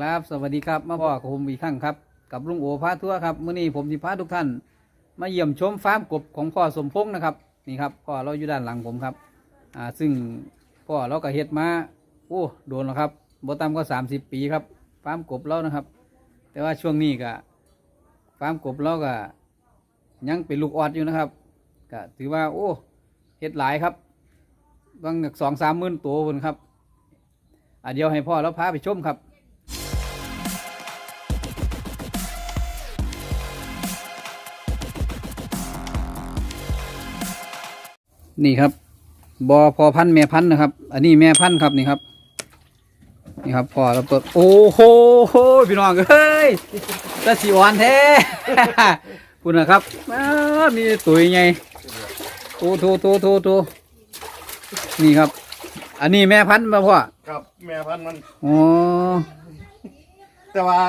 ครับ สวัสดีครับมาพ่อกับผมอีกครั้งครับ กับลุงโอพาทัวร์ครับมื้อนี้ผมสิพาทุกท่าน มาเยี่ยมชมฟาร์มกบของพ่อสมพงษ์นะครับนี่ครับพ่อเราอยู่ด้านหลังผมครับอ่าซึ่งพ่อเราก็เฮ็ดมาโอ้โดนแล้วครับบ่ต่ำก็สามสิบปีครับฟาร์มกบเรานะครับ แต่ว่าช่วงนี้ก็ฟาร์มกบเราก็ยังเป็นลูกออดอยู่นะครับก็ถือว่าโอ้เฮ็ดหลายครับบางสองสามหมื่นตัวคนครับอะเดี๋ยวให้พ่อเราพาไปชมครับ นี่ครับบอพอพันธุ์แม่พันธุ์นะครับ อันนี้แม่พันธุ์ครับนี่ครับ นี่ครับพ่อเราเปิดโอ้โหพี่น้องเอ้ยตะสีอ่อนแท้พูดนะครับอ้าวมีตุ๋ยไงโตโตโตโตโตนี่ครับ อันนี้แม่พันธุ์มาพ่อครับแม่พันธุ์มันอ๋อแต่ว่า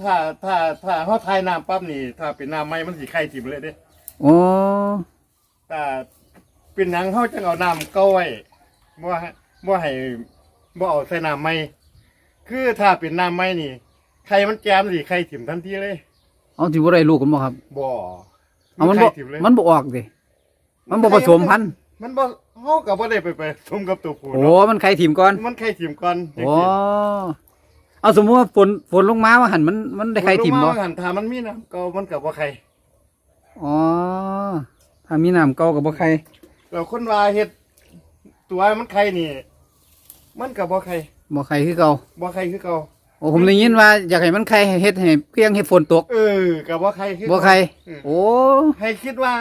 ถ้าถ้าถ้าเขาทายน้ำปั๊บนี่ ถ้าเป็นน้ำไหม้มันสีไข่ถิ่มเลยเด้อ๋อแต่ เป็นหนังเขาจะเอาน้ำเก้าไว้บ่ให้บ่ให้บ่เอาใส่น้ำไหม้คือถ้าเป็นน้ำไหม้นี่ไข่มันแจมสีไข่ถิ่มทันทีเลยเอาที่บ่ได้ลูกกันบ่ครับบ่เอามันบ่ไข่ถิ่มเลยมันบ่ออกดิมันบ่ผสมพันธุ์มันบ่เขากับบ่ได้ไปไปทมกับตัวผู้โอ้ เนาะมันไข่ถิ่มก่อนมันไข่ถิ่มก่อนจังโอ้ซี้เอาสมมติว่าฝนฝนลงมาว่าหันมันมันได้ไข่ถิ่มลบ่งาหันถ้ามันมีน้ำเก่ามันกับบ่ไข่อ๋อถ้ามีน้ำเก่ากับบ่ไข่ เราคนว่าเฮ็ดตัวมันไข่นี่ มันกับบ่ไข่บ่ไข่คือเก่าบ่ไข่คือเก่าโอ้ผมได้ยินว่าอยากให้มันไข่ให้เฮ็ดให้เพียงให้ฝนตกเออกับบ่ไข่คือบ่เก่าไข่เออโอ้ ให้คิดว่า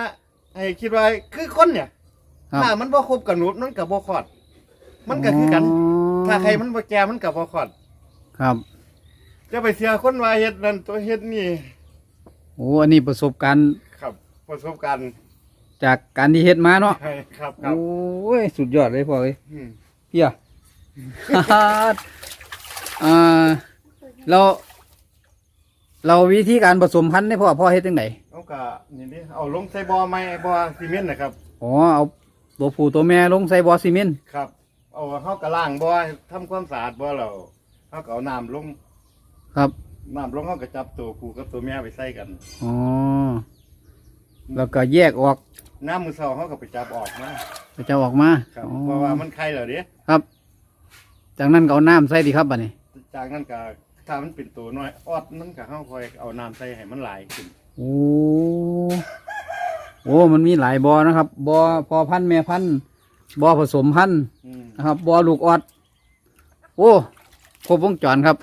ให้คิดว่าคือคนเนี่ยครับ ถ้ามันบ่ครบกำหนดมันกับบ่คลอด มันก็คือกัน ถ้าใครมันบ่แก่มันกับบ่คลอด ครับ จะไปเสียคนว่าเฮ็ดนั่นตัวเฮ็ดนี่ โอ้ อันนี้ประสบการณ์ครับประสบการณ์ จากการที่เฮ็ดมาเนาะให้ครับครัโอ้บยสุดยอดเลยพ่อเอ้ยอืมเพีย อ่าเรา เราวิธีการผสมพันธุ์ได้พ่อพ่อเฮ็ดจังไดเอาก็นี่นี่เอาลงใส่บ่อไม้บ่อซีเมนต์นะครับ อ๋อเอาตัวผู้ตัวแม่ลงใส่บ่อซีเมนต์ครับ เอาเฮาก็ล้างบ่อทำความสะอาดบ่อแล้วเฮาก็เอาน้ำลงครับน้ำลงเฮาก็จับตัวผู้กับตัวแม่ไปใส่กัน อ๋อแล้วก็แยกออก น้ำมือเช้าเฮาก็ไปจับออกมาก็จะออกมาครับอ๋อเพราะว่ามันไข่แล้วเด้ครับจากนั้นก็เอาน้ำใส่ดีครับบัดนี้จากนั้นก็ถ้ามันเป็นตัวน้อยออดมันก็เฮาค่อยเอาน้ำใส่ให้มันหลายขึ้นโอ้โอ้มันมีหลายบ่อนะครับบ่อพอพันธุ์แม่พันธุ์บ่อผสมพันธุ์อืมนะครับบ่อลูกออดโอ้ครบวงจรครับ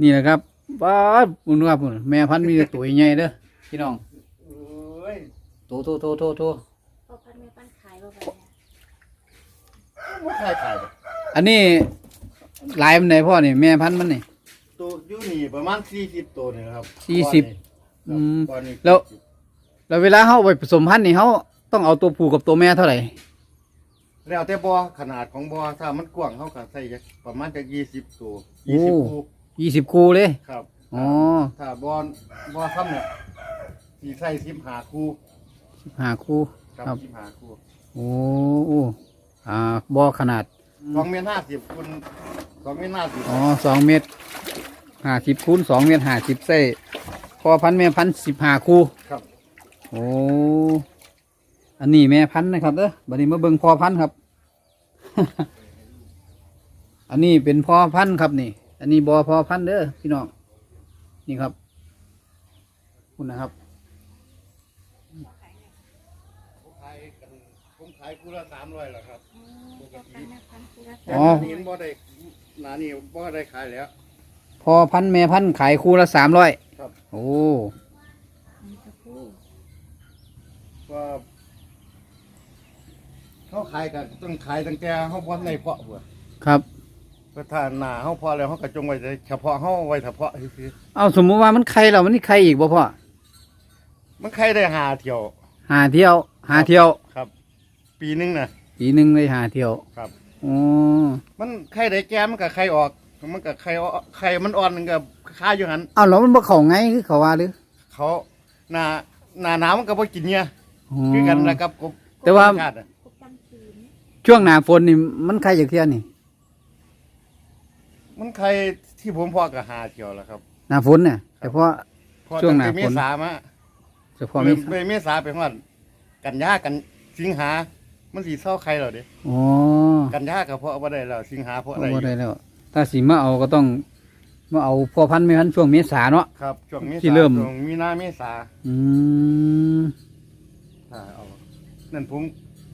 นี่แหละครับบ้าดคุณครับพุ่นแม่พันธุ์มีแต่ตัวใหญ่เด้อพี่น้องโอ้ย โตโตโตโตโตพอพันไม่ปั้นขายบ่ไปเนี่ยบ่ไข่ไข่อันนี้หลายมันไหนพ่อนี่แม่พันธุ์มันนี่ ตัวอยู่นี่ประมาณ40ตัวนี่นะครับสี่สิบก้อนนี่อืมก้อนนี้แล้วแล้วเวลาเขาเอาไปผสมพันธุ์นี่เขาต้องเอาตัวผู้กับตัวแม่เท่าไหร่แล้วแต่บ่อขนาดของบ่อถ้ามันกว้างเฮาก็ใส่จักประมาณจัก20ตัวโอ้20คู่ยี่สิบคู่เลย ครับ อ๋อ ถ้าบอลบอลซ้ำเนี่ยสีใส่สิบหาคู่ ห้าคู่ ครับครับสิบหาคู่โอ้โอ้อ่าบ่อขนาด สองเมตรห้าสิบคูณสองเมตรห้าสิบอ๋อสองเมตรห้าสิบคูณสองเมตรห้าสิบเส้พอพันธุ์แม่พันธุ์สิบห้าคู่ ครับโอ้ อันนี้แม่พันธุ์นะครับเด้อบัดนี้มาเบิ่งพ่อพันธุ์ครับ อันนี้เป็นพ่อพันธุ์ครับนี่ อันนี้บอพ่อพันธุ์เด้อพี่น้อง นี่ครับคุณนะครับ ผมขายกันผมขายคู่ละสามร้อยแหละครับปกติพันนะพันคือละแต่อ๋อหนานี้บ่ได้หนานี้บ่ได้ขายแล้วพ่อพันธุ์แม่พันธุ์ขายคู่ละสามร้อยครับ โอ้พันตะคู่ก็เขาขายกันต้องขายตั้งแต่เขาพอในเพาะบัวครับ ก็ถ้าหนาเขาพอแล้วเขาก็จงไว้แต่เฉพาะเขาไว้เฉพาะคือเอาสมมุติว่ามันไข่เรามันนี่ไข่อีกบ่พ่อ มันใครได้หาเที่ยว หาเที่ยว หาเที่ยว ครับ ปีหนึงนะปีหนึ่งเลยหาเที่ยวครับ อ๋อมันไข่ได้แก้มันกับไข่ออก มันกับไข่ออกไข่มันอ่อนมันกับค่าอยู่หันเอาแล้วมันบ่เข้าไงคือเขาว่าหรือเขาหนาหนาหนาวมันก็บ่กินเนี่ยอ๋อ คือกันนะครับกบแต่ว่ากบธรรมชติอะพวกจำศีลช่วงหน้าฝนนี่มันไข่จากเที่ยนี่มันใครที่ผมพอกับหาเที่ยวแล้วครับ หน้าฝนเนี่ยเฉพาะ พอช่วงหน้าตั้แต่ฝนเมษามาเฉพาะมี ไปเมษาไปฮอดกันยากันสิงหา มันสิเศร้าใครเหรอเด้อ๋อกันยาก็เพราะว่าได้แล้วสิงหาเพราะเอาอะไรบ่ได้แล้ว ถ้าสิมาเอาก็ต้องมาเอาพ่อพันธุ์แม่พันธุ์ช่วงเมษาเนาะ ครับช่วงเมษาที่เริ่ม ช่วงมีนาเมษาอืมถ้าเอานั่นผม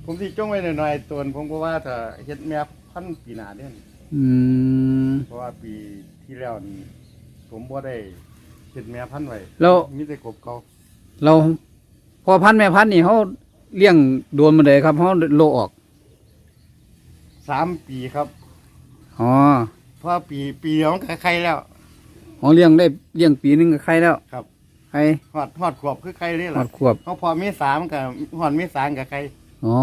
ผมที่จ้องไว้หน่อยๆตัวผมก็ว่าถ้าเฮ็ดแม่พันธุ์ปีหน้าเด้ออืม เพราะว่าปีที่แล้วนี่ผมบ่ได้เฮ็ดแม่พันธุ์ไว้แล้ว มีแต่กบเขาเราพ่อพันธุ์แม่พันธุ์นี่เขา เลี้ยงโดนมาเลยครับเขาโลออกสามปีครับอ๋อเพราะปีปีเดียวมันก็ไข่แล้ว เขาเลี้ยงได้เลี้ยงปีหนึงก็ไข่แล้วครับ ไข่ฮอดฮอดขวบคือไข่เลยหอล่ะดขวบเขาพอเมษามันก็ฮอดเมษามันก็ไข่ อ๋อ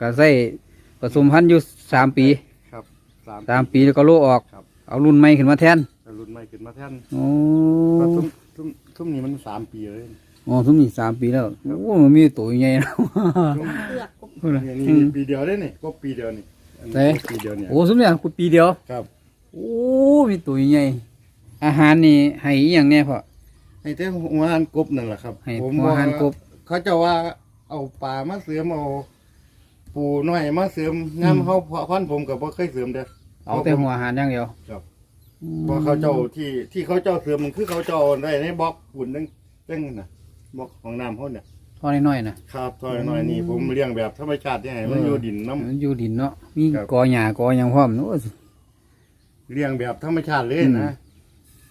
ก็ใส่ผสมพันธุ์อยู่สามปีครับสาม สามปีแล้วก็โลออก ครับ เอารุ่นใหม่ขึ้นมาแทนแต่รุ่นใหม่ขึ้นมาแทนโอ้ก็ทุ่มทุ่มทุ่มนี้มันสามปีเลย อ๋อทุ่มนี่สามปีแล้วโอ้มันมีตัวใหญ่นะทุ่มเปลือกกบพูดเลยนี่อืมนี่ปีเดียวเลยนี่ก็ปีเดียวนี่อันนี้ไหนก็ปีเดียวเนี่ยโอ้สมเนี่ยคุณปีเดียว ครับโอ้มีตัวใหญ่ อาหารนี่ให้อหย่างเนี้ยพ่อ ให้แต่หัวหันกบนั่นแหละครับให้ผมหัวหันกบ เขาจะว่าเอาปลามาเสริมเอา ปูน้อยมาเสริมงามเขาเพาะพันธุ์ผมกับบ่เคยเสริมเด้อเอาแต่หัวอาหารอย่างเดียวครับอืมเพราะเขาเจ้าที่ที่เขาเจ้าเสริมมันคือเขาเจ้าได้ในบล็อกปุ่นนึงจังน่ะ บล็อกของน้ำเขาเนี่ยทอดน้อยๆนะครับทอยน้อยนี่ผมเลี้ยงแบบธรรมชาติที่ให้มันอยู่ดินน้มันอยู่ดินเนาะมีครับ กอหญ้ากอหยังพร้อมโอ้ยำเลี้ยงแบบธรรมชาติเลยอืมนะ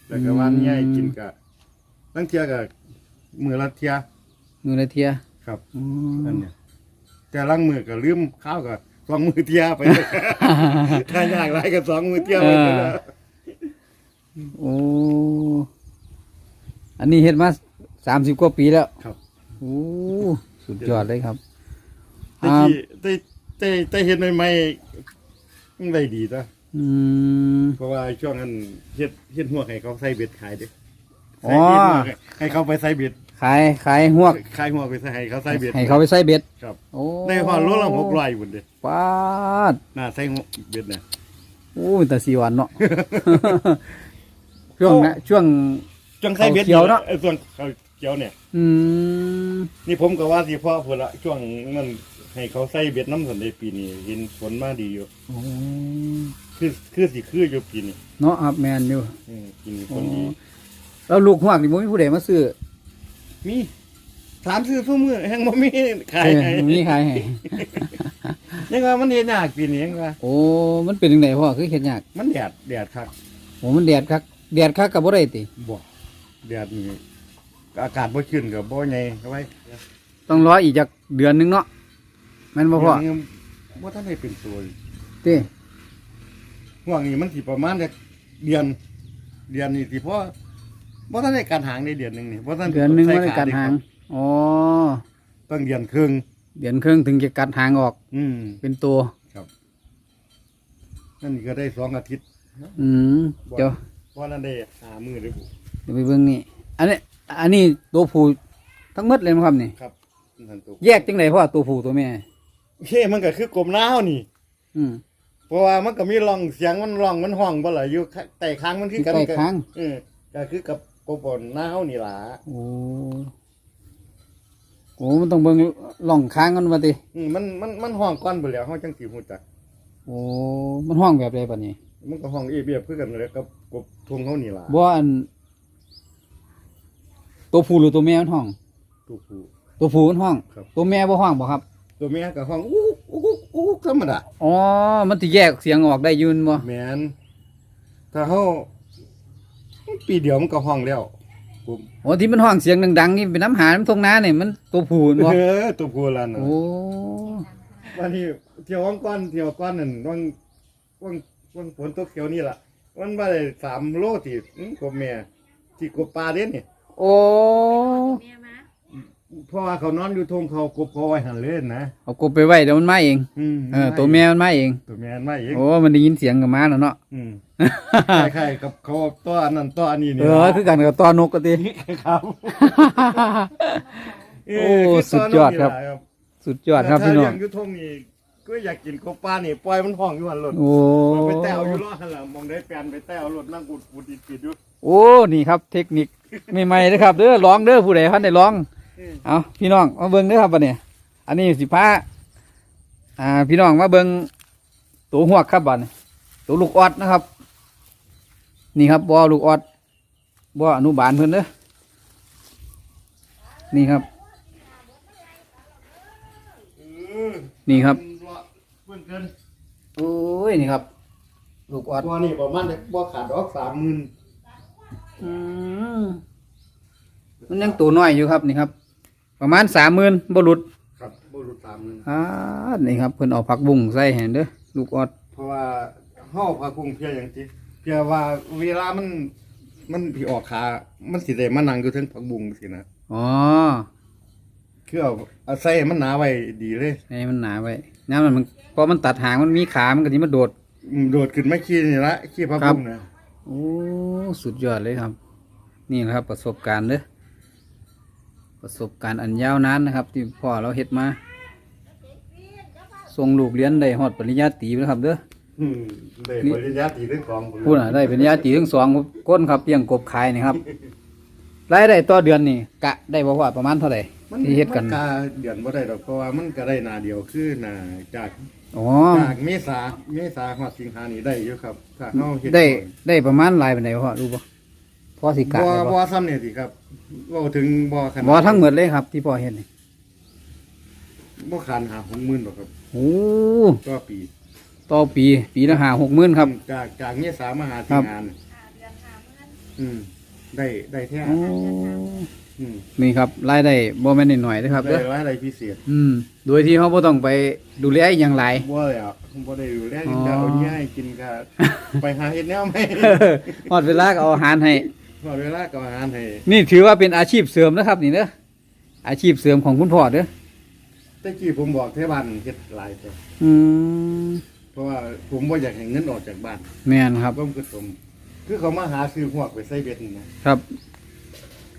แล้วก็วันนี้ให้อืมกินกะตั้งเทียกับมือละเทียมือละเทียครับอือันมเนี้ยแต่ลังมือก็ลืมข้าวกับสองมือเทียไป ถ้ายากไรก็สองมือเทียไปเลยนะโอ้ อันนี้เฮ็ดมา สามสิบกว่าปีแล้วครับ โอ้สุดยอดเลยครับแต่ที่แต่แต่แต่เห็นใหม่ๆมันได้ดีจ้ะอืม เพราะว่าช่วงนั้นเฮ็ดเฮ็ดหัวให้เขาใส่เบ็ดขายเด้อ๋ใส่อเบ็ดหัวให้ให้เขาไปใส่เบ็ดขายขายหวก ขายหัวไปใส่ให้เขาใส่เบ็ด ให้เขาไปใส่เบ็ดครับ โอ้ได้พอโลละหกร้อยบุญเด้ปาดน่าใส่หัวเบ็ดเนี่ยโอ้ยแต่สี่วันเนาะ ช่วงนะช่วง จังใส่เบ็ดเขาเขียวเนอะออส่วนเขา เขียวเนี่ย อืมนี่ผมก็ว่าสิพ่อพุ่นละช่วงมันให้เขาใส่เบ็ดน้ำสันในปีนี้เห็นผลมาดีอยู่ โอ้คือคือสิคืออยู่ปีนี้เนาะครับแมนอยู่อืมปีนี้ผลดี แล้วลูกหวกนี่บ่มีผู้ใดมาซื้อมีถามซื้อซุมือแห่งบ่มีขายเอให้อมีขายให้ ยังว่ามันเฮ็ดยากปีนี้ยังว่า โอ้ มันเป็นจังไดพ่อคือเฮ็ดยากมันแดดแดดครับโอ้มันแดดคักแดดคักก็บ่ได้ติบ่แดดนี่ อากาศบ่ชื้นก็บ่ใหญ่เข้าไว้ต้องรออีกจักเดือนหนึงเนาะแม่นบ่พ่อยังบ่ทันได้เป็นตัวเลยติห่วงนี้มันสิประมาณจักเดือน เดือนนี้สิพอบ่ทันได้การหางในเดือนหนึงนี่บ่ทันเดือนหนึงใส่บ่ได้กัดหางอ๋อต้องเดือนครึ่งเดือนครึ่งถึงจะกัดหางออกอืม เป็นตัว นั่นนี่ก็ได้สองอาทิตย์อืมเดี๋ยว เพราะนั้นได้หามือเลยบุเดี๋ยวไปเบิ่งนี่ อันนี้ อันนี้ตัวผู้ทั้งหมดเลยมั้งครับนี่ ครับนั่นตัวแยกจังไดพ่อตัวผู้ตัวแม่ เฮ้มันก็คือกลมหน้าวนี่ อืม เพราะว่ามันก็มีร่องเสียงมันร่องมันห้องบ่ล่ะอยู่ข้างใต้ค้างมันคือกันใต้คาง เออก็คือกับกบนหน้าวนี่ล่ะโอ้โอ้มันต้องเบิ่งล่องค้างกันว่าติอืมมันมันมันห้องก้อนไปแล้วเฮาจังสิฮู้จัก โอ้มันห้องแบบใดบัดนี้มันก็ห้องเอเบียบคือกันเลยกับกบทงเฮานี่ล่ะบ่อัน ตัวผู้หรือตัวแม่มันห้อง ตัวผู้ ตัวผู้มันห้อง ครับ ตัวแม่บ่ห้องบ่ครับ ตัวแม่ก็ห้องอู้อู้อู้อู้ธรรมดาอ๋อ มันสิแยกเสียงออกได้อยืนบ่แม่นถ้าเฮาปีเดียวมันก็ห้องแล้วผมโอ้ที่มันห้องเสียงดังๆนี่เป็นน้ำหาน้ำทงนาเนี่ยมันตัวผู้แม่นบ่เออตัวผู้ล่ะน่ะโอ้ วันนี้เที่ยวว่างก้อนเที่ยวก้อนนั่นว่างว่างว่างฝนตกเขียวนี่ล่ะมันมาได้สามโลที่อื้อกบแม่ที่กบปลาเด่นนี่ โอ้แม่มาเพราะว่าเขานอนอยู่ทงเขากบเขาไว้หันเล่นนะเอากบไปไว้เดี๋ยวมันมาเองอืมเออตัวแม่มันมาเองตัวแม่ไม่เองโอ้มันได้ยินเสียงกับมาแล้วเนาะ อืมคล้ายๆกับเขาตัวอันนั้นตัวอันนี้เอนี่อคือกันกับตัวนกก็ติ ครับโอ้สุดยอดครับ สุดยอดครับพี่น้อง ถ้าเลี้ยงอยู่ทงนี่ก็อยากกินกบปลานี่ปล่อยมันห้องอยู่หันรถโอ้ไปแต้วอยู่รอหันหลังมองได้แปลนไปแต้วรถนั่งกุดกุดอิดกิดอยู่ โอ้นี่ครับ เทคนิคใหม่ๆนะครับเด้อลองเด้อผู้ใดพันได้ลองเอาพี่น้องมาเบิ่งเด้อครับบัดนี้อันนี้สิพาอ่า พี่น้องมาเบิ่งตัวหวกครับบัดนี้ตัวลูกออดนะครับ นี่ครับบ่อลูกออดบ่ออนุบาลเพิ่นเด้อนี่ครับ นี่ครับเพิ่นเกินโอ้ยนี่ครับ ลูกออดตัวนี้ประมาณบ่ขาดดอกสามหมื่น อืมมันยังตัวน้อยอยู่ครับนี่ครับ ประมาณสามหมื่นบรุษครับบ่หลุดสามหมื่นอ่านี่ครับเพิ่นเอาผักบุ้งใส่เห็นเด้อลูกออดเพราะว่าเฮาพากุ้งเพียอย่างที่เพียว่าเวลามันมันพี่ออกขา มันสิได้มานั่งอยู่เทึงผักบุ้งสินะอ๋อคือเอาเอาใส่ให้มันหนาไว้ดีเลยให้มันหนาไว้น้ำมันมันพอมันตัดหางมันมีขามันก็สิมาโดด อืมโดดขึ้นไม่ขี้นี่ละขี้ผักครับบุ้งนะ โอ้สุดยอดเลยครับ นี่แหละครับประสบการณ์เด้อประสบการณ์อันยาวนานนะครับ ที่พ่อเราเฮ็ดมาส่งลูกเรียนได้ฮอดปริญญาตรีแล้วครับเด้ออืมได้ปริญญาตรีเรื่องของผมพูดน่ะได้ปริญญาตรีทั้งสองก้นครับเลี้ยงกบขายนี่ครับรายได้ต่อเดือนนี่กะได้บ่ว่าประมาณเท่าไหร่มันที่เฮ็ดกันมักาเดือนบ่ได้ดอกเพราะว่ามันก็ได้หนาเดียวคือหนาจาก อ๋อจากเมษาเมษาฮอดสิงหานี่ได้อยู่ครับถ้าเฮาเฮ็ดได้ได้ประมาณหลายปานใดพ่อรู้บ่พอสิกะบ่ได้บ่บ่ซ้ำเนี่ยสิครับเว้าถึงบ่ขนาดบ่ทั้งหมดเลยครับ ที่พ่อเฮ็ดนี่บ่ขานหา60,000ดอกครับโอ้ก็ปีต่อปี ปีละห้าหกหมื่นครับ จากจากเมษามาหาสิครังบหาน่ะอืมได้ได้แท้ โอ้ อืมนี่ครับรายได้บ่แม่นน้อยๆนะครับได้เด้อรายได้พิเศษอืม โดยที่เขาบ่ต้องไปดูแลอหย่างหลายบ่เลยอะบ่ได้ดูแลกินอ๋อข้าวเอาเงี้ยให้กินก็ไปหาเฮ็ดแนวใหม่ฮอดเวลาก็เอาอาหารให้ พอเวลาก็อาหารให้นี่ถือว่าเป็นอาชีพเสริมนะครับ นี่เด้ออาชีพเสริมของคุณพ่อเด้อแต่กี้ผมบอกเทบ้านเฮ็ดหลายแต่อืมเพราะว่าผมบ่อยากให้เงินออกจากบ้านแม่นครับ ผมคือผมคือเขามาหาซื้อหวกไปใส่เบ็ดนี่นะครับ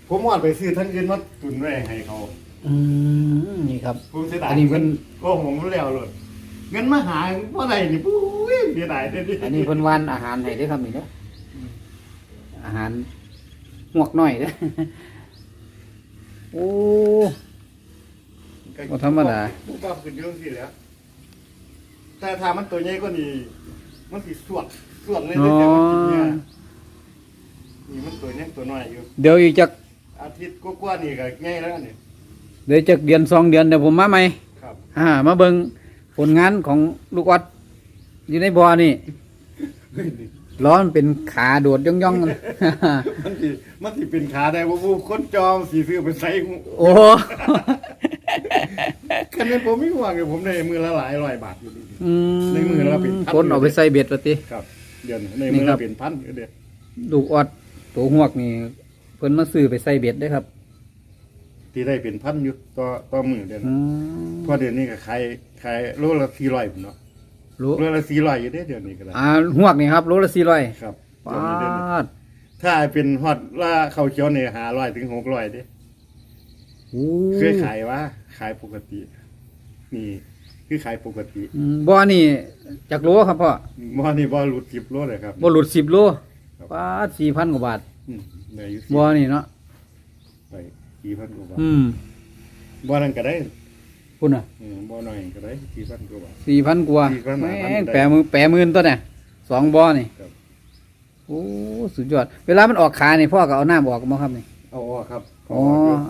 ผมวาดไปซื้อทั้งเงินมาตุนไว้ให้เขา อืมนี่ครับ ผมเสียดายอันนี้เพิ่นโอ้ผมแล้วเลยเงินมาหาบ่ได้นี่ปุ้ยเสียดายเด้อดิอันนี้เพิ่นวานอาหารให้เด้อครับนี่เด้ออาหารหวกน้อยเด้อโอ้ บ่ธรรมดาบ่ปรับขึ้นเยอะสิแหล้วแต่ถ้ามันตัวใหญ่กว่านี้มันสิสวดสวดเลยอ๋อแต่มันกินเนี่ยนี่มันตัวยังตัวน้อยอยู่ เดี๋ยวอีกจักอา ทิตย์กว่าๆนี่ก็ง่ายแล้วนี่เดี๋ยวจักเดือนสองเดือนเดี๋ยวผมมาใหม่ครับอ่า มาเบิ่งผลงานของลูกออดอยู่ในบ่อนี่ร้อนเป็นขาโดดย่องๆกันมันสิมันสิเป็นขาได้บ่ผู้คนจอมสิซื้อไปใส่โอ้คันนี้ผมมีหวังเลยผมได้มือละหลายร้อยบาทอยู่ดีอืมในมือเราเป็นพันคนเอาไปใส่เบ็ดละติครับ เดือนในนี่มือครัเราบเป็นพันอยู่เด้อลูกออดตัวหวกนี่ เพิ่นมาซื้อไปใส่เบ็ดได้อครับ ที่ได้เป็นพันอยู่ต่อต่อมือเดือนอืมเพอเดือนนี้ก็ขายขายโลละ400พุ่นเนาะรู้โลละ400อยู่เด้อเดือนนี้ก็ได้อ่าหวกนี่ครับโลละสี่ร้อยครับปเดือนนี้เดือนนี้าดถ้าเป็นฮอดว่าข้าวเขียวนี่500ถึง600เด้ โอ้เคยขายว่าขายปกติ นี่คือขายปกติอืมบ่อนี่จักโลครับพ่อบ่นี่บ่หลุด10โลเลยครับ บ่หลุดสิบโลครับป้าสี่พันกว่าบาท อืมได้อยู่บ่อนี่เนาะไป4,000กว่าบาทอืมบ่นั่นก็ได้พุ่นอะอืมบ่น้อยก็ได้4,000กว่าบาท สี่พันกว่า4,000 แม่5,000งได้แปดหมื่นแปดหมื่นตัวเนี่ยสองบ่อนี่ครับ โอ้สุดยอด เวลามันออกขานี่พ่อก็เอาน้ำออกมั้งครับนี่ เอาออกครับอ๋อ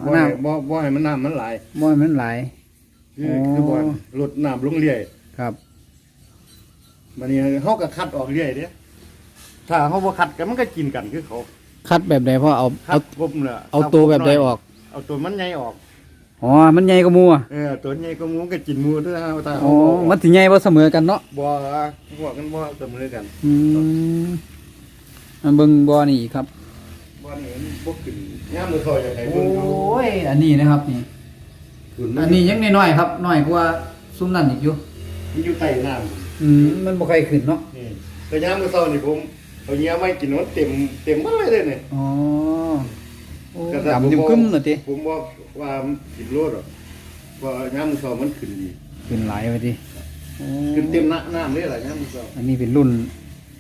บ่ให้น้ำ บ่บ่ให้มันน้ำมันไหลายบ่ให้มันไหล คืออ๋อคือบ่ลดน้ำลงเรื่อยครับ บัดนี้เฮาก็คัดออกเรื่อยเด้ถ้าเฮาบ่คัดก็มันก็กินกันคือเขา คัดแบบใดพ่อเอาคัเอาดปุ๊บน่ะเอาตัวแบบใดออกเอาตัวมันใหญ่ออก อ๋อมันใหญ่กว่าหมูอะเออตัวใหญ่ก็หมูก็กินหมูด้วยนะถ้าอ๋เอาอออกมันสิใหญ่บ่เสมอกันเนาะบ่พวกกันบ่เสมอกันอืมอันเบิ่งบ่อนี่อีกครับ บ่นี่มันบ่ขึ้นยามมื้อเช้าอยากให้โอเบิ่งดู้ยอันนี้นะครับนี่ขึ้นอันนี้ยังน้อยๆครับน้อยกว่าซุ้มนั่นอีกอยู่มันอยู่ใต้น้ำอืมมันบ่ค่อยขึ้นเนาะนี่แต่ยามมื้อเช้านี่ผม เอาเงี้ยไม่กินมันเต็มเต็มหมดเลยเด้นี่อ๋อโอ้ก็ถ้าดำจิ้มกึ้มน่ะติผมบอกว่ามันกินโลดหรอกเพราะยามมื้อเช้ามันขึ้นดีขึ้นหลายไปดิโอ้ขึ้นเต็มหน้าน้ำเลยล่ะเนี่ยมันก็อันนี้เป็นรุ่น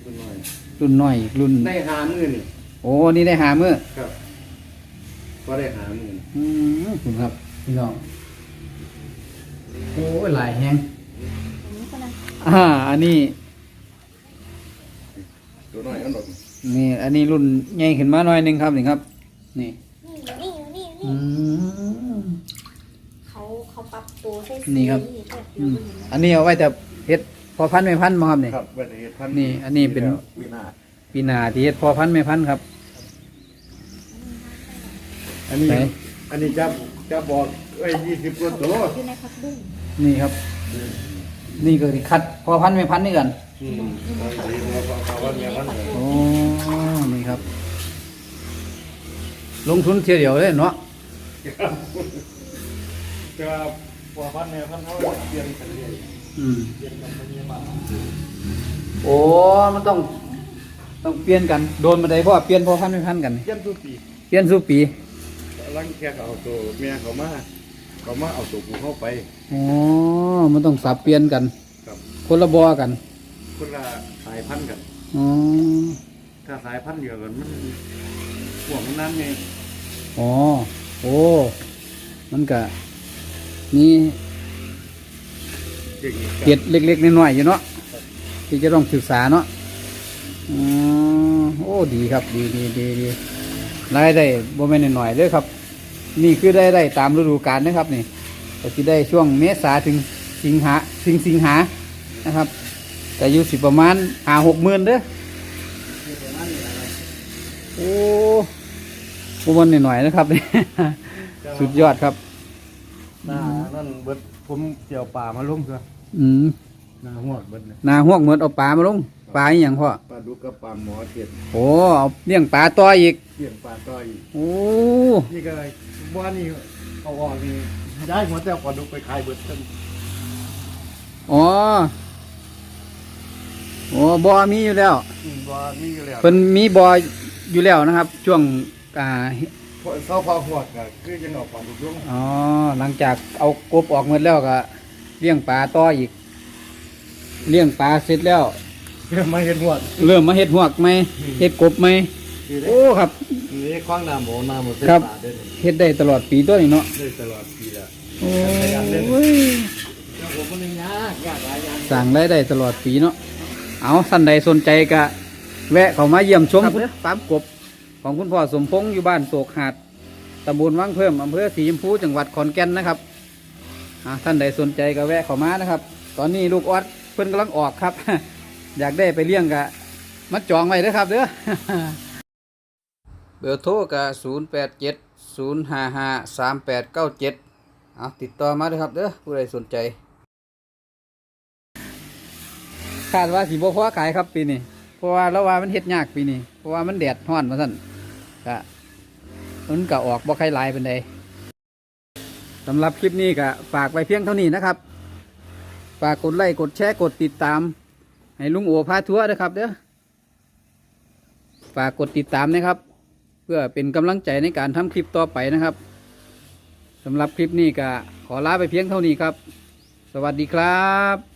ขึ้นหน่อยรุ่นน้อยอีกรุ่น ได้หามือนี่โอ้นี่ได้หามือครับก็ได้หามืออืมคุณครับพี่น้องโอ้ยหลายแฮงอันนี้ก็นะอ่าอันนี้ตัว น้อยอันดอกนี่อันนี้รุ่นใหญ่ขึ้นมาหน่อยหนึงครับนี่ครับ นี่นี่นี่นี่อืนี่ม เขาเขาปรับตัวใช้นี่ครับสีแบบอืเดียวมกันอยู่นะอันนี้เอาไว้แต่เฮ็ดพอพันธุ์ไม่พันธุ์มาครับนี่ ครับเวทเฮ็ดพันนี่อันนี้เป็น วินาศปีหน้าที่เฮ็ดพอพันธุ์ไม่พันธุ์ครับ อันนี้ ไหน อันนี้จะจะบอกไอ้ยี่สิบกว่าตัวอยู่ในพักบุ้งนี่ครับ นี่ก็สิคัดพอพันธุ์ไม่พันธุ์นี่กัน อืมอันนี้เราเอาว่าเนี่ยมันโอ้นี่ครับ ลงทุนเที่ยวเดียวเลยเนาะจะพอพันเนี่ยพันเขาเปลี่ยนกันเรื่อยอืมเปลี่ยนกันไปเรื่อยมาโอ้มันต้อง ต้องเปลี่ยนกันโดนมาได้เพราะว่าเปลี่ยนพอพันไม่พันกันเปลี่ยนทุกปีเปลี่ยนสู่ปีลังแค่เอาตัวเมียเขามาเขามาเอาตัวกูเข้าไปอ๋อมันต้องสับเปลี่ยนกันครับคนละบอกัน คนละสายพันธุ์กัน อ๋อ ถ้าสายพันธุ์เดียวกันมันห่วงนั้นไงอ๋อ โอ้ มันก็มีเด็กอีกเกล็ดเล็กๆน้อยๆอยู่เนาะที่จะต้องศึกษาเนาะอ๋อโอ้ดีครับ ดีดีดีดีรายได้บ่แม่นน้อยๆเลยครับ นี่คือได้ได้ตามฤดูกาลนะครับนี่ก็สิได้ช่วงเมษาถึงสิงหาถึงสิงหานะครับ แต่อยู่สิประมาณหาหกหมื่นเด้อโอ้บ่แมันหน่อยๆนะครับ สุดยอดครับหน้านั่นเบิดผมเจียวป่ามาลงเถอะอืมหน้าหัวเบิดเลยนาหวกเหมือนเอาปลามาลงปลาอหย่างพ่อปลาดุกกับปลาหมอเทียนโอ้เอาเลี้ยงปลาต่ออีกเลี้ยงปลาต้อยอีกโอ้นี่ก็บ้านนี่เอาออกนี่ย้ายหัวแต่ปลาดุกไปขายเบิดเต็มอ๋อ โอ้บอมีอยู่แล้วอืมบ้านนี่ก็แล้วเพิ่นมีบออยู่แล้วนะครับ ช่วงอ่าพอเขาพอหัวก็คือยังเอาปลาดุกลงอ๋อหลังจากเอากบออกหมดแล้วก็เลี้ยงปลาต่ออีก เลี้ยงปลาเสร็จแล้ว เพื่อมาเห็นหัวเริ่มมาเฮ็ดหวกไหมเฮ็ดกบไหมนี่โอ้ครับ นี่คว้างน้ำหมูน้ำหมูเส้นครับ ปลาได้เลยเฮ็ดได้ตลอดปีตัวนี้เนาะได้ตลอดปีละโอ้ยแล้วผมมันยากยากหลายอย่างสั่งรายได้ตลอดปีเนาะ เอาท่านใดสนใจก็แวะเข้ามาเยี่ยมชมฟาร์มกบ ของคุณพ่อสมพงษ์อยู่บ้านโศกหาดตำบลวังเพิ่มอำเภอสีชมพูจังหวัดขอนแก่นนะครับอ่าท่านใดสนใจก็แวะเข้ามานะครับ ตอนนี้ลูกออดเพิ่นกำลังออกครับ อยากได้ไปเลี้ยงกะมัดจองไว้เด้อครับเด้อเบอร์โทรกะศูนย์แปดเจ็ดศูนย์ห้าห้าสามแปดเก้าเจ็ดเอาติดต่อมาเด้อครับเด้อผู้ใดสนใจ คาดว่าสิบ่พอขายครับปีนี้เพราะว่าเราว่ามันเฮ็ดยากปีนี้เพราะว่ามันแดดร้อนมาสั่นก็มันก็ออกบ่ใครลายเป็นใดสำหรับคลิปนี้ก็ฝากไว้เพียงเท่านี้นะครับ ฝากกดไลค์กดแชร์กดติดตาม ให้ลุงโอพาทัวร์นะครับเด้อฝากกดติดตามนะครับ เพื่อเป็นกำลังใจในการทำคลิปต่อไปนะครับสำหรับคลิปนี้ก็ขอลาไปเพียงเท่านี้ครับ สวัสดีครับ